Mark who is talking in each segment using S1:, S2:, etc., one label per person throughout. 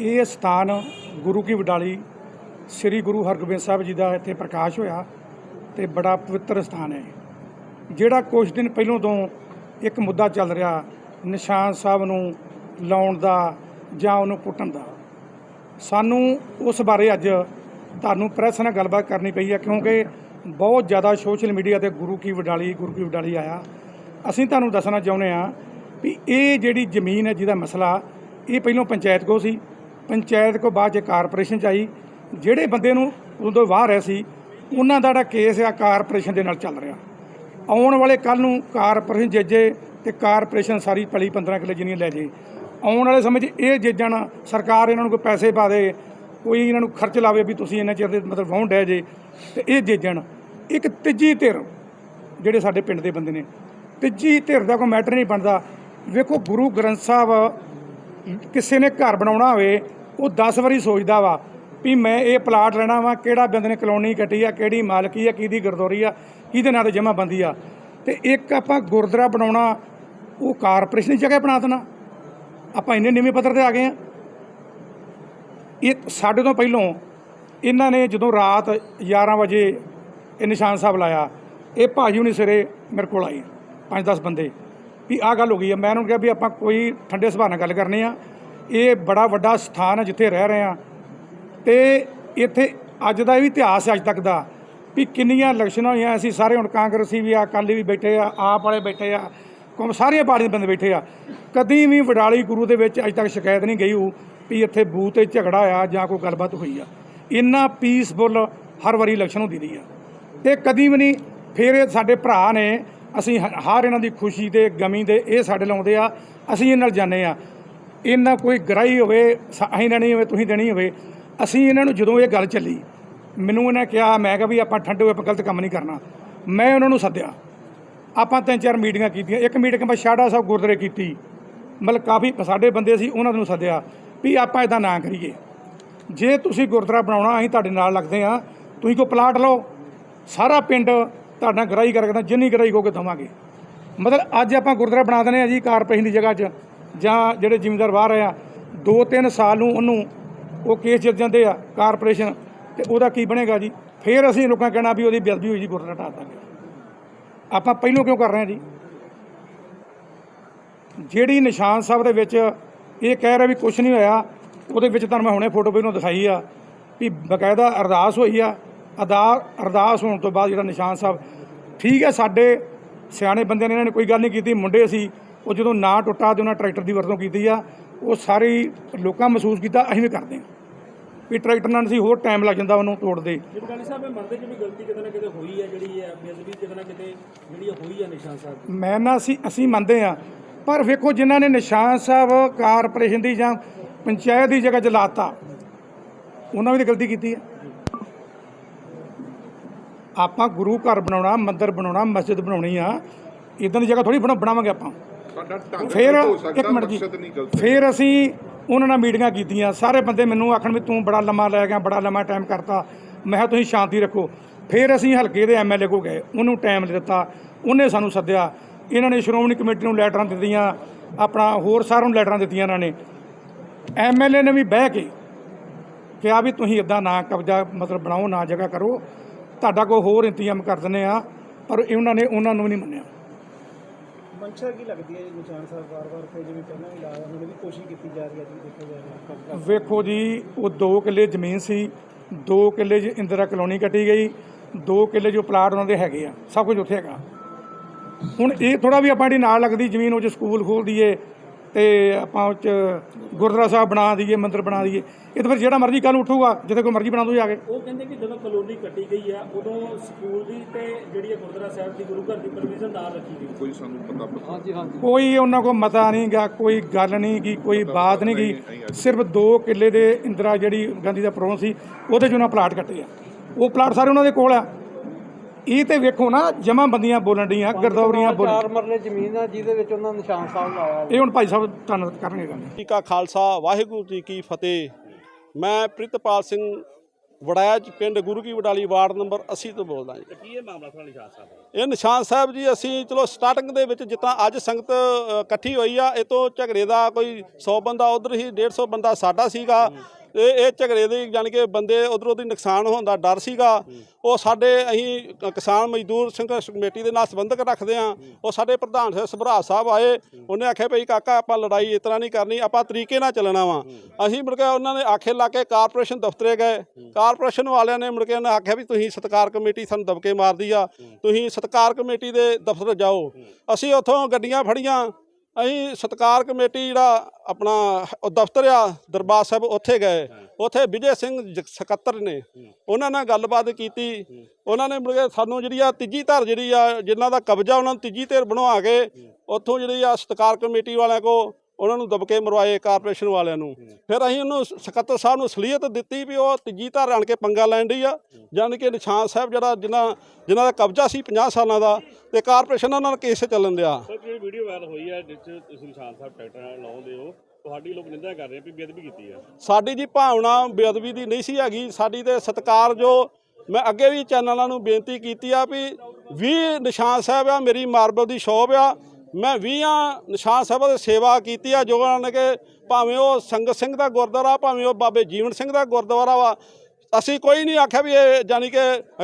S1: ਇਹ ਸਥਾਨ ਗੁਰੂ ਕੀ ਵਡਾਲੀ ਸ੍ਰੀ ਗੁਰੂ ਹਰਗੋਬਿੰਦ ਸਾਹਿਬ ਜੀ ਦਾ ਇੱਥੇ ਪ੍ਰਕਾਸ਼ ਹੋਇਆ ਤੇ ਬੜਾ ਪਵਿੱਤਰ ਸਥਾਨ ਹੈ। ਜਿਹੜਾ ਕੁਝ ਦਿਨ ਪਹਿਲਾਂ ਤੋਂ ਇੱਕ ਮੁੱਦਾ ਚੱਲ ਰਿਹਾ, ਨਿਸ਼ਾਨ ਸਾਹਿਬ ਨੂੰ ਲਾਉਣ ਦਾ ਜਾਂ ਉਹਨੂੰ ਪੁੱਟਣ ਦਾ। ਸਾਨੂੰ ਉਸ ਬਾਰੇ ਅੱਜ ਤੁਹਾਨੂੰ ਪ੍ਰੈਸ ਨਾਲ ਗੱਲਬਾਤ ਕਰਨੀ ਪਈ ਹੈ ਕਿਉਂਕਿ ਬਹੁਤ ਜ਼ਿਆਦਾ ਸੋਸ਼ਲ ਮੀਡੀਆ ਤੇ ਗੁਰੂ ਕੀ ਵਡਾਲੀ, ਗੁਰੂ ਕੀ ਵਡਾਲੀ ਆਇਆ। ਅਸੀਂ ਤੁਹਾਨੂੰ ਦੱਸਣਾ ਚਾਹੁੰਦੇ ਹਾਂ ਵੀ ਇਹ ਜਿਹੜੀ ਜ਼ਮੀਨ ਹੈ, ਜਿਹਦਾ ਮਸਲਾ, ਇਹ ਪਹਿਲਾਂ ਪੰਚਾਇਤ ਕੋ ਸੀ ਪੰਚਾਇਤ ਕੋ ਬਾਅਦ ਚ ਕਾਰਪੋਰੇਸ਼ਨ ਚ ਆਈ, ਜਿਹੜੇ ਬੰਦੇ ਨੂੰ ਉਦੋਂ ਬਾਹਰ ਰਿਹਾ ਸੀ, ਉਹਨਾਂ ਦਾ ਜਿਹੜਾ ਕੇਸ ਆ ਕਾਰਪੋਰੇਸ਼ਨ ਦੇ ਨਾਲ ਚੱਲ ਰਿਹਾ। ਆਉਣ ਵਾਲੇ ਕੱਲ ਨੂੰ ਕਾਰਪੋਰੇਸ਼ਨ ਜੱਜੇ ਤੇ ਕਾਰਪੋਰੇਸ਼ਨ ਸਾਰੀ ਪਲੀ 15 ਕਿੱਲੇ ਜਿੰਨੀ ਲੈ ਜੇ। ਆਉਣ ਵਾਲੇ ਸਮੇਂ 'ਚ ਇਹ ਜੱਜਣ ਸਰਕਾਰ ਇਹਨਾਂ ਨੂੰ ਕੋਈ ਪੈਸੇ ਪਾ ਦੇ, ਕੋਈ ਇਹਨਾਂ ਨੂੰ ਖਰਚ ਲਾਵੇ ਵੀ ਤੁਸੀਂ ਇਹਨਾਂ ਚਿਰ ਦੇ ਮਤਲਬ ਵਾਹੁਣ ਡੈ ਜੇ। ਤੇ ਇਹ ਜੱਜਣ ਇੱਕ ਤੀਜੀ ਧਿਰ, ਜਿਹੜੇ ਸਾਡੇ ਪਿੰਡ ਦੇ ਬੰਦੇ ਨੇ, ਤੀਜੀ ਧਿਰ ਦਾ ਕੋਈ ਮੈਟਰ ਨਹੀਂ ਬਣਦਾ। ਵੇਖੋ ਗੁਰੂ ਗ੍ਰੰਥ ਸਾਹਿਬ, ਕਿਸੇ ਨੇ ਘਰ ਬਣਾਉਣਾ ਹੋਵੇ ਉਹ 10 ਵਾਰੀ ਸੋਚਦਾ ਵਾ ਵੀ ਮੈਂ ਇਹ ਪਲਾਟ ਲੈਣਾ ਵਾ, ਕਿਹੜਾ ਬੰਦੇ ਨੇ ਕਲੋਨੀ ਕੱਟੀ ਆ, ਕਿਹੜੀ ਮਾਲਕੀ ਆ, ਕਿਹਦੀ ਗਰਦੌਰੀ ਆ, ਕਿਹਦੇ ਨਾਂ ਤੇ ਜਮ੍ਹਾਂ ਬੰਦੀ ਆ। ਤੇ ਇੱਕ ਆਪਾਂ ਗੁਰਦੁਆਰਾ ਬਣਾਉਣਾ, ਉਹ ਕਾਰਪੋਰੇਸ਼ਨ ਦੀ ਜਗ੍ਹਾ ਬਣਾ ਦੇਣਾ। ਆਪਾਂ ਇੰਨੇ ਨੀਵੇਂ ਪੱਧਰ ਤੇ ਆ ਗਏ ਆ। ਇਹ ਸਾਡੇ ਤੋਂ ਪਹਿਲੋਂ ਇਹਨਾਂ ਨੇ ਜਦੋਂ ਰਾਤ 11 ਵਜੇ ਇਹ ਨਿਸ਼ਾਨ ਸਾਹਿਬ ਲਾਇਆ, ਇਹ ਭਾਜੀ ਹੁਣੀ ਸਿਰੇ ਮੇਰੇ ਕੋਲ ਆਏ 5-10 ਬੰਦੇ, ਵੀ ਆਹ ਗੱਲ ਹੋ ਗਈ ਆ। ਮੈਂ ਉਹਨੂੰ ਕਿਹਾ ਵੀ ਆਪਾਂ ਕੋਈ ਠੰਡੇ ਸੁਭਾਅ ਨਾਲ ਗੱਲ ਕਰਨੀ ਆ। ਇਹ ਬੜਾ ਵੱਡਾ ਸਥਾਨ ਹੈ ਜਿੱਥੇ ਰਹਿ ਰਹੇ ਆ ਤੇ ਇੱਥੇ ਅੱਜ ਦਾ ਵੀ ਇਤਿਹਾਸ ਹੈ ਅੱਜ ਤੱਕ ਦਾ ਵੀ ਕਿੰਨੀਆਂ ਇਲੈਕਸ਼ਨਾਂ ਹੋਈਆਂ। ਅਸੀਂ ਸਾਰੇ ਹੁਣ ਕਾਂਗਰਸੀ ਵੀ ਆ, ਅਕਾਲੀ ਵੀ ਬੈਠੇ ਆ, ਆਪ ਵਾਲੇ ਬੈਠੇ ਆ, ਕੌਮ ਸਾਰੀਆਂ ਪਾਰਟੀਆਂ ਦੇ ਬੰਦੇ ਬੈਠੇ ਆ। ਕਦੀ ਵੀ ਵਡਾਲੀ ਗੁਰੂ ਦੇ ਵਿੱਚ ਅੱਜ ਤੱਕ ਸ਼ਿਕਾਇਤ ਨਹੀਂ ਗਈ ਹੋ ਵੀ ਇੱਥੇ ਬੂਥ ਤੇ ਝਗੜਾ ਆ ਜਾਂ ਕੋਈ ਗੱਲਬਾਤ ਹੋਈ ਆ। ਇੰਨਾ ਪੀਸਫੁਲ ਹਰ ਵਾਰੀ ਇਲੈਕਸ਼ਨ ਹੁੰਦੀ ਰਹੀ ਆ। ਤੇ ਕਦੀ ਵੀ ਨਹੀਂ ਫਿਰ ਇਹ ਸਾਡੇ ਭਰਾ ਨੇ, ਅਸੀਂ ਹ- ਹਰ ਇਹਨਾਂ ਦੀ ਖੁਸ਼ੀ ਤੇ ਗਮੀ ਦੇ ਇਹ ਸਾਡੇ ਲਾਉਂਦੇ ਆ, ਅਸੀਂ ਇਹਨਾਂ ਨਾਲ ਜਾਂਦੇ ਆ। ਇਹਨਾਂ ਕੋਈ ਗਰਾਈ ਹੋਵੇ ਅਸੀਂ ਦੇਣੀ ਹੋਵੇ, ਤੁਸੀਂ ਦੇਣੀ ਹੋਵੇ, ਅਸੀਂ ਇਹਨਾਂ ਨੂੰ ਜਦੋਂ ਇਹ ਗੱਲ ਚੱਲੀ, ਮੈਨੂੰ ਇਹਨੇ ਕਿਹਾ, ਮੈਂ ਕਿਹਾ ਵੀ ਆਪਾਂ ਠੰਡੇ ਹੋਏ, ਆਪਾਂ ਗਲਤ ਕੰਮ ਨਹੀਂ ਕਰਨਾ। ਮੈਂ ਉਹਨਾਂ ਨੂੰ ਸੱਦਿਆ। ਆਪਾਂ ਤਿੰਨ ਚਾਰ ਮੀਟਿੰਗਾਂ ਕੀਤੀਆਂ। ਇੱਕ ਮੀਟਿੰਗ ਮੈਂ ਸ਼ਾੜਾ ਸਾਹਿਬ ਗੁਰਦੁਆਰੇ ਕੀਤੀ। ਮਤਲਬ ਕਾਫੀ ਸਾਡੇ ਬੰਦੇ ਸੀ, ਉਹਨਾਂ ਨੂੰ ਸੱਦਿਆ ਵੀ ਆਪਾਂ ਇਦਾਂ ਨਾ ਕਰੀਏ। ਜੇ ਤੁਸੀਂ ਗੁਰਦੁਆਰਾ ਬਣਾਉਣਾ, ਅਸੀਂ ਤੁਹਾਡੇ ਨਾਲ ਲੱਗਦੇ ਆ ਤੁਸੀਂ ਕੋ ਪਲਾਟ ਲਓ। ਸਾਰਾ ਪਿੰਡ ਤੁਹਾਡਾ ਗਰਾਈ ਕਰਕੇ ਜਿੰਨੀ ਗਰਾਈ ਕੇ ਦਵਾਂਗੇ। ਮਤਲਬ ਅੱਜ ਆਪਾਂ ਗੁਰਦੁਆਰਾ ਬਣਾ ਦਨੇ ਆ ਜੀ ਕਾਰਪੋਰੇਸ਼ਨ ਦੀ ਜਗ੍ਹਾ 'ਚ। ਜਾਂ ਜਿਹੜੇ ਜ਼ਿਮੀਂਦਾਰ ਬਾਹਰ ਆ, ਦੋ ਤਿੰਨ ਸਾਲ ਨੂੰ ਉਹਨੂੰ ਉਹ ਕੇਸ ਜਿੱਤ ਜਾਂਦੇ ਆ ਕਾਰਪੋਰੇਸ਼ਨ ਤੇ ਉਹਦਾ ਕੀ ਬਣੇਗਾ ਜੀ? ਫਿਰ ਅਸੀਂ ਲੋਕਾਂ ਕਹਿਣਾ ਵੀ ਉਹਦੀ ਬੇਅਦਬੀ ਹੋਈ ਜੀ ਗੁਰਦੁਆਰਾ ਢਾਹ ਦਾਂਗੇ ਆਪਾਂ ਪਹਿਲੋਂ ਕਿਉਂ ਕਰ ਰਹੇ ਹਾਂ ਜੀ? ਜਿਹੜੀ ਨਿਸ਼ਾਨ ਸਾਹਿਬ ਦੇ ਵਿੱਚ ਇਹ ਕਹਿ ਰਿਹਾ ਵੀ ਕੁਝ ਨਹੀਂ ਹੋਇਆ, ਉਹਦੇ ਵਿੱਚ ਤੁਹਾਨੂੰ ਮੈਂ ਹੁਣੇ ਫੋਟੋ ਪਹਿਲਾਂ ਦਿਖਾਈ ਆ ਵੀ ਬਕਾਇਦਾ ਅਰਦਾਸ ਹੋਈ ਆ। ਅਦਾ, ਅਰਦਾਸ ਹੋਣ ਤੋਂ ਬਾਅਦ ਜਿਹੜਾ ਨਿਸ਼ਾਨ ਸਾਹਿਬ, ਠੀਕ ਹੈ ਸਾਡੇ ਸਿਆਣੇ ਬੰਦਿਆਂ ਨੇ ਇਹਨਾਂ ਨੇ ਕੋਈ ਗੱਲ ਨਹੀਂ ਕੀਤੀ, ਮੁੰਡੇ ਸੀ ਉਹ ਜਦੋਂ ਨਾ ਟੁੱਟਾ ਤੇ ਉਹਨਾਂ ਟਰੈਕਟਰ ਦੀ ਵਰਤੋਂ ਕੀਤੀ ਆ ਉਹ ਸਾਰੀ ਲੋਕਾਂ ਮਹਿਸੂਸ ਕੀਤਾ ਅਸੀਂ ਵੀ ਕਰਦੇ ਹਾਂ। ਵੀ ਟਰੈਕਟਰ ਨਾਲ ਸੀ ਹੋਰ ਟਾਈਮ ਲੱਗ ਜਾਂਦਾ ਉਹਨੂੰ ਤੋੜਦੇ।
S2: ਜਿਬਗਾਨੀ ਸਾਹਿਬ ਇਹ ਮੰਨਦੇ ਕਿ ਵੀ ਗਲਤੀ ਕਿਤੇ ਨਾ ਕਿਤੇ ਹੋਈ ਹੈ ਜਿਹੜੀ ਹੈ ਬੇਅਦਬੀ ਕਿਤੇ ਨਾ ਕਿਤੇ ਜਿਹੜੀ ਇਹ ਹੋਈ ਹੈ ਨਿਸ਼ਾਨ ਸਾਹਿਬ ਦੀ।
S1: ਮੈਂ ਨਾ ਅਸੀਂ ਅਸੀਂ ਮੰਨਦੇ ਆ ਪਰ ਵੇਖੋ ਜਿਨ੍ਹਾਂ ਨੇ ਨਿਸ਼ਾਨ ਸਾਹਿਬ ਕਾਰਪੋਰੇਸ਼ਨ ਦੀ ਜਾਂ ਪੰਚਾਇਤ ਦੀ ਜਗ੍ਹਾ 'ਚ ਲਾਤਾ ਉਹਨਾਂ ਵੀ ਤਾਂ ਗਲਤੀ ਕੀਤੀ ਹੈ। ਆਪਾਂ ਗੁਰੂ ਘਰ ਬਣਾਉਣਾ ਮੰਦਿਰ ਬਣਾਉਣਾ ਮਸਜਿਦ ਬਣਾਉਣੀ ਆ ਇਦਾਂ ਦੀ ਜਗ੍ਹਾ ਥੋੜੀ ਬਣਾਵਾਂਗੇ ਆਪਾਂ। ਫਿਰ ਇੱਕ ਮਿੰਟ ਜੀ ਫਿਰ ਅਸੀਂ ਉਹਨਾਂ ਨਾਲ ਮੀਟਿੰਗਾਂ ਕੀਤੀਆਂ ਸਾਰੇ ਬੰਦੇ ਮੈਨੂੰ ਆਖਣ ਵੀ ਤੂੰ ਬੜਾ ਲੰਮਾ ਲੈ ਗਿਆ ਬੜਾ ਲੰਮਾ ਟਾਈਮ ਕਰਤਾ। ਮੈਂ ਕਿਹਾ ਤੁਸੀਂ ਸ਼ਾਂਤੀ ਰੱਖੋ। ਫਿਰ ਅਸੀਂ ਹਲਕੇ ਦੇ ਐਮਐਲਏ ਕੋ ਗਏ ਉਹਨੂੰ ਟਾਈਮ ਦਿੱਤਾ ਉਹਨੇ ਸਾਨੂੰ ਸੱਦਿਆ। ਇਹਨਾਂ ਨੇ ਸ਼੍ਰੋਮਣੀ ਕਮੇਟੀ ਨੂੰ ਲੈਟਰਾਂ ਦਿੱਤੀਆਂ ਆਪਣਾ ਹੋਰ ਸਾਰਿਆਂ ਨੂੰ ਲੈਟਰਾਂ ਦਿੱਤੀਆਂ ਇਹਨਾਂ ਨੇ। ਐਮਐਲਏ ਨੇ ਵੀ ਬਹਿ ਕੇ ਕਿਹਾ ਵੀ ਤੁਸੀਂ ਇਦਾਂ ਨਾ ਕਬਜ਼ਾ ਮਤਲਬ ਬਣਾਓ ਨਾ ਜਗ੍ਹਾ ਕਰੋ। ਤੁਹਾਡਾ ਕੋਈ ਹੋਰ ਇੰਤਜ਼ਾਮ ਕਰ ਦਿੰਦੇ ਆ ਪਰ ਉਹਨਾਂ ਨੇ ਉਹਨਾਂ ਨੂੰ ਵੀ ਨਹੀਂ ਮੰਨਿਆ।
S3: ਮਨਸ਼ਾ ਕੀ ਲੱਗਦੀ ਹੈ ਜੀ ਨਿਸ਼ਾਨ ਸਾਹਿਬ ਵਾਰ-ਵਾਰ ਫਿਰ ਜਿਵੇਂ ਪਹਿਲਾਂ ਵੀ ਲਾਇਆ ਉਹਨਾਂ ਨੇ ਵੀ ਕੋਸ਼ਿਸ਼ ਕੀਤੀ ਜਾ ਰਹੀ ਹੈ ਜੀ ਦੇਖਿਆ ਜਾ ਰਿਹਾ ਕਬਜ਼ਾ
S1: ਵੇਖੋ ਜੀ, ਉਹ 2 ਕਿੱਲੇ ਜ਼ਮੀਨ ਸੀ 2 ਕਿੱਲੇ 'ਚ ਇੰਦਰਾ ਕਲੋਨੀ ਕੱਟੀ ਗਈ 2 ਕਿੱਲੇ ਜੋ ਪਲਾਟ ਉਹਨਾਂ ਦੇ ਹੈਗੇ ਆ, ਸਭ ਕੁਝ ਉੱਥੇ ਹੈਗਾ। ਹੁਣ ਇਹ ਥੋੜਾ ਵੀ ਆਪਾਂ ਜਿਹੜੀ ਨਾਲ ਲੱਗਦੀ ਜ਼ਮੀਨ, ਉਹ 'ਚ ਸਕੂਲ ਖੋਲ ਦਈਏ ਤੇ ਆਪਾਂ ਉਹ 'ਚ ਗੁਰਦੁਆਰਾ ਸਾਹਿਬ ਬਣਾ ਦਈਏ ਮੰਦਿਰ ਬਣਾ ਦਈਏ। ਇਹ ਤਾਂ ਫਿਰ ਜਿਹੜਾ ਮਰਜ਼ੀ ਕੱਲ ਉੱਠੂਗਾ ਜਿੱਥੇ ਕੋਈ ਮਰਜ਼ੀ ਬਣਾ ਦੋ ਜਾ ਕੇ।
S2: ਉਹ ਕਹਿੰਦੇ ਕਿ ਜਦੋਂ ਕਲੋਨੀ ਕੱਟੀ ਗਈ ਹੈ ਉਦੋਂ ਸਕੂਲ ਦੀ ਤੇ ਜਿਹੜੀ ਹੈ ਗੁਰਦੁਆਰਾ ਸਾਹਿਬ ਦੀ ਗੁਰੂ ਘਰ ਦੀ ਪਰਮਿਸ਼ਨ ਨਾਲ ਰੱਖੀ ਗਈ।
S4: ਕੋਈ ਸਾਨੂੰ ਪਤਾ ਪਤਾ
S2: ਹਾਂਜੀ ਹਾਂਜੀ।
S1: ਕੋਈ ਉਹਨਾਂ ਕੋ ਮਤਾ ਨਹੀਂ ਗਾ ਕੋਈ ਗੱਲ ਨਹੀਂ ਗੀ ਕੋਈ ਬਾਤ ਨਹੀਂ ਗੀ। ਸਿਰਫ 2 ਕਿੱਲੇ ਦੇ ਇੰਦਰਾ ਜਿਹੜੀ ਗਾਂਧੀ ਦਾ ਪ੍ਰੋਂ ਸੀ ਉਹਦੇ 'ਚ ਉਹਨਾਂ ਪਲਾਟ ਕੱਟੇ ਆ। ਉਹ ਪਲਾਟ ਸਾਰੇ ਉਹਨਾਂ ਦੇ ਕੋਲ ਆ। ਇਹ ਤੇ ਵੇਖੋ ਨਾ ਜਮਾ ਬੰਦੀਆਂ ਬੋਲਣ ਡੀਆਂ ਗਰਦੌਰੀਆਂ ਬੋਲ
S3: ਚਾਰ ਮਰਲੇ ਜ਼ਮੀਨ ਆ ਜਿਹਦੇ ਵਿੱਚ ਉਹਨਾਂ ਨਿਸ਼ਾਨ ਸਾਹਿਬ ਲਾਇਆ
S1: ਇਹ ਹੁਣ ਭਾਈ ਸਾਹਿਬ ਤੁਹਾਨੂੰ ਕਰਨਗੇ ਗੱਲ।
S5: ਜੀ ਕਾ ਖਾਲਸਾ ਵਾਹਿਗੁਰੂ ਜੀ ਕੀ ਫਤਿਹ। ਮੈਂ ਪ੍ਰਿਤਪਾਲ ਸਿੰਘ
S4: ਵੜਾਇਆ ਚ ਪਿੰਡ ਗੁਰੂ ਕੀ ਵਡਾਲੀ ਵਾਰਡ ਨੰਬਰ 80 ਤੋਂ ਬੋਲਦਾ ਜੀ।
S2: ਕੀ ਇਹ ਮਾਮਲਾ ਥੋੜਾ ਨਿਸ਼ਾਨ ਸਾਹਿਬ?
S4: ਇਹ ਨਿਸ਼ਾਨ ਸਾਹਿਬ ਜੀ ਅਸੀਂ ਚਲੋ ਸਟਾਰਟਿੰਗ ਦੇ ਵਿੱਚ ਜਿੱਦਾਂ ਅੱਜ ਸੰਗਤ ਇਕੱਠੀ ਹੋਈ ਆ ਇਹ ਤੋਂ ਝਗੜੇ ਦਾ ਕੋਈ 100 ਬੰਦਾ ਉਧਰ ਹੀ 150 ਬੰਦਾ ਸਾਡਾ ਸੀਗਾ। ਤੇ ਇਹ ਝਗੜੇ ਦੇ ਜਾਣੀ ਕਿ ਬੰਦੇ ਉਧਰੋਂ ਦੀ ਨੁਕਸਾਨ ਹੋਣ ਦਾ ਡਰ ਸੀਗਾ। ਉਹ ਸਾਡੇ ਅਸੀਂ ਕਿਸਾਨ ਮਜ਼ਦੂਰ ਸੰਘਰਸ਼ ਕਮੇਟੀ ਦੇ ਨਾਲ ਸੰਬੰਧਕ ਰੱਖਦੇ ਆ ਉਹ ਸਾਡੇ ਪ੍ਰਧਾਨ ਸਾਹਿਬ ਸਾਹਿਬ ਆਏ। ਉਹਨੇ ਆਖਿਆ ਭਈ ਕਾਕਾ ਆਪਾਂ ਲੜਾਈ ਇਸ ਤਰ੍ਹਾਂ ਨਹੀਂ ਕਰਨੀ, ਆਪਾਂ ਤਰੀਕੇ ਨਾਲ ਚੱਲਣਾ ਵਾ। ਅਸੀਂ ਮੁੜ ਕੇ ਉਹਨਾਂ ਨੇ ਆਖੇ ਲਾ ਕੇ ਕਾਰਪੋਰੇਸ਼ਨ ਦਫ਼ਤਰੇ ਗਏ। ਕਾਰਪੋਰੇਸ਼ਨ ਵਾਲਿਆਂ ਨੇ ਮੁੜ ਕੇ ਉਹਨਾਂ ਆਖਿਆ ਵੀ ਤੁਸੀਂ ਸਤਕਾਰ ਕਮੇਟੀ ਸਾਨੂੰ ਦਬਕੇ ਮਾਰਦੀ ਆ। ਤੁਸੀਂ ਸਤਕਾਰ ਕਮੇਟੀ ਦੇ ਦਫ਼ਤਰ ਜਾਓ। ਅਸੀਂ ਉੱਥੋਂ ਗੱਡੀਆਂ ਫੜੀਆਂ। ਅਸੀਂ ਸਤਕਾਰ ਕਮੇਟੀ ਜਿਹੜਾ ਆਪਣਾ ਉਹ ਦਫ਼ਤਰ ਆ ਦਰਬਾਰ ਸਾਹਿਬ ਉੱਥੇ ਗਏ। ਉੱਥੇ ਵਿਜੇ ਸਿੰਘ ਜ- ਸਕੱਤਰ ਨੇ ਉਹਨਾਂ ਨਾਲ ਗੱਲਬਾਤ ਕੀਤੀ। ਉਹਨਾਂ ਨੇ ਮੁੜ ਕੇ ਸਾਨੂੰ ਜਿਹੜੀ ਆ ਤੀਜੀ ਧਰ ਜਿਹੜੀ ਆ ਜਿਨ੍ਹਾਂ ਦਾ ਕਬਜ਼ਾ ਉਹਨਾਂ ਨੂੰ ਤੀਜੀ ਧਿਰ ਬਣਵਾ ਕੇ ਉੱਥੋਂ ਜਿਹੜੀ ਆ ਸਤਕਾਰ ਕਮੇਟੀ ਵਾਲਿਆਂ ਕੋ ਉਹਨਾਂ ਨੂੰ ਦਬਕੇ ਮਰਵਾਏ ਕਾਰਪੋਰੇਸ਼ਨ ਵਾਲਿਆਂ ਨੂੰ। ਫਿਰ ਅਸੀਂ ਉਹਨੂੰ ਸਕੱਤਰ ਸਾਹਿਬ ਨੂੰ ਸਲੀਅਤ ਦਿੱਤੀ ਵੀ ਉਹ ਤੀਜੀ ਧਰ ਆਣ ਕੇ ਪੰਗਾ ਲੈਣ ਡਈ ਆ। ਜਾਣੀ ਕਿ ਨਿਸ਼ਾਨ ਸਾਹਿਬ ਜਿਹੜਾ ਜਿਨ੍ਹਾਂ ਜਿਨ੍ਹਾਂ ਦਾ ਕਬਜ਼ਾ ਸੀ 50 ਸਾਲਾਂ ਦਾ ਤੇ ਕਾਰਪੋਰੇਸ਼ਨ ਉਹਨਾਂ ਨਾਲ ਕੇਸ ਚੱਲਣ ਦਿਆ।
S2: ਜਿਹੜੀ ਵੀਡੀਓ ਵਾਇਰਲ ਹੋਈ ਹੈ ਜਿਸ 'ਚ ਤੁਸੀਂ ਨਿਸ਼ਾਨ ਸਾਹਿਬ ਟਰੈਕਟਰ ਨਾਲ ਲਾਉਂਦੇ ਹੋ ਤੁਹਾਡੀ ਲੋਕ ਨਿੰਦਾ ਕਰ ਰਹੇ ਆ ਵੀ ਬੇਅਦਬੀ ਕੀਤੀ ਹੈ
S4: ਸਾਡੀ ਜੀ ਭਾਵਨਾ ਬੇਅਦਬੀ ਦੀ ਨਹੀਂ ਸੀ ਹੈਗੀ। ਸਾਡੀ ਤੇ ਸਤਕਾਰ ਜੋ ਮੈਂ ਅੱਗੇ ਵੀ ਚੈਨਲਾਂ ਨੂੰ ਬੇਨਤੀ ਕੀਤੀ ਆ ਵੀ 20 ਨਿਸ਼ਾਨ ਸਾਹਿਬ ਆ ਮੇਰੀ ਮਾਰਬਲ ਦੀ ਸ਼ੌਪ ਆ ਮੈਂ 20 ਨਿਸ਼ਾਨ ਸਾਹਿਬ ਦੀ ਸੇਵਾ ਕੀਤੀ ਆ, ਜੋ ਉਹਨਾਂ ਨੇ ਕਿ ਭਾਵੇਂ ਉਹ ਸੰਗਤ ਸਿੰਘ ਦਾ ਗੁਰਦੁਆਰਾ, ਭਾਵੇਂ ਉਹ ਬਾਬੇ ਜੀਵਨ ਸਿੰਘ ਦਾ ਗੁਰਦੁਆਰਾ ਵਾ, ਅਸੀਂ ਕੋਈ ਨਹੀਂ ਆਖਿਆ ਵੀ ਇਹ ਜਾਨੀ ਕਿ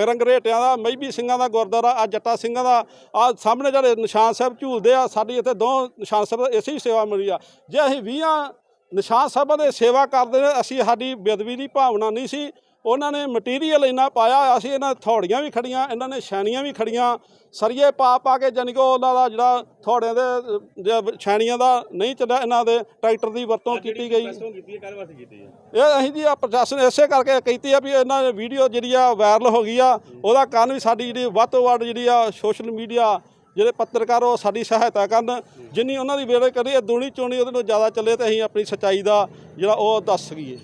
S4: ਰੰਗਰੇਟਿਆਂ ਦਾ ਮਈਬੀ ਸਿੰਘਾਂ ਦਾ ਗੁਰਦੁਆਰਾ ਆ ਜੱਟਾ ਸਿੰਘਾਂ ਦਾ ਆ ਸਾਹਮਣੇ ਜਿਹੜੇ ਨਿਸ਼ਾਨ ਸਾਹਿਬ ਝੂਲਦੇ ਆ, ਸਾਡੀ ਇੱਥੇ ਦੋ ਨਿਸ਼ਾਨ ਸਾਹਿਬ ਇਸੇ ਹੀ ਸੇਵਾ ਮਿਲੀ ਆ। ਜੇ ਅਸੀਂ 20 ਨਿਸ਼ਾਨ ਸਾਹਿਬਾਂ ਦੇ ਸੇਵਾ ਕਰਦੇ ਨੇ, ਅਸੀਂ ਸਾਡੀ ਬੇਦਬੀ ਦੀ ਭਾਵਨਾ ਨਹੀਂ ਸੀ ਉਹਨਾਂ ਨੇ ਮਟੀਰੀਅਲ ਇੰਨਾ ਪਾਇਆ ਅਸੀਂ ਇਹਨਾਂ ਥੋੜੀਆਂ ਵੀ ਖੜੀਆਂ ਇਹਨਾਂ ਨੇ ਛੈਣੀਆਂ ਵੀ ਖੜੀਆਂ ਸਰੀਏ ਪਾ ਪਾ ਕੇ ਜਾਨੀ ਕਿ ਉਹਨਾਂ ਦਾ ਜਿਹੜਾ ਥੋੜਿਆਂ ਦੇ ਛੈਣੀਆਂ ਦਾ ਨਹੀਂ ਚੱਲਿਆ ਇਹਨਾਂ ਦੇ ਟਰੈਕਟਰ ਦੀ ਵਰਤੋਂ ਕੀਤੀ ਗਈ। ਇਹ ਅਸੀਂ ਜੀ ਆ ਪ੍ਰਸ਼ਾਸਨ ਇਸੇ ਕਰਕੇ ਕੀਤੀ ਆ ਵੀ ਇਹਨਾਂ ਦੀ ਵੀਡੀਓ ਜਿਹੜੀ ਆ ਵਾਇਰਲ ਹੋ ਗਈ ਆ ਉਹਦਾ ਕਾਰਨ ਵੀ ਸਾਡੀ ਜਿਹੜੀ ਵੱਧ ਤੋਂ ਵੱਧ ਜਿਹੜੀ ਆ ਸੋਸ਼ਲ ਮੀਡੀਆ ਜਿਹੜੇ ਪੱਤਰਕਾਰ ਉਹ ਸਾਡੀ ਸਹਾਇਤਾ ਕਰਨ ਜਿੰਨੀ ਉਹਨਾਂ ਦੀ ਵੇਲੇ ਕਰੀ ਦੁਨੀ ਚੋਣੀ ਉਹਦੇ ਨੂੰ ਜ਼ਿਆਦਾ ਚੱਲੇ ਤੇ ਅਸੀਂ ਆਪਣੀ ਸੱਚਾਈ ਦਾ ਜਿਹੜਾ ਉਹ ਦੱਸ ਸਕੀਏ।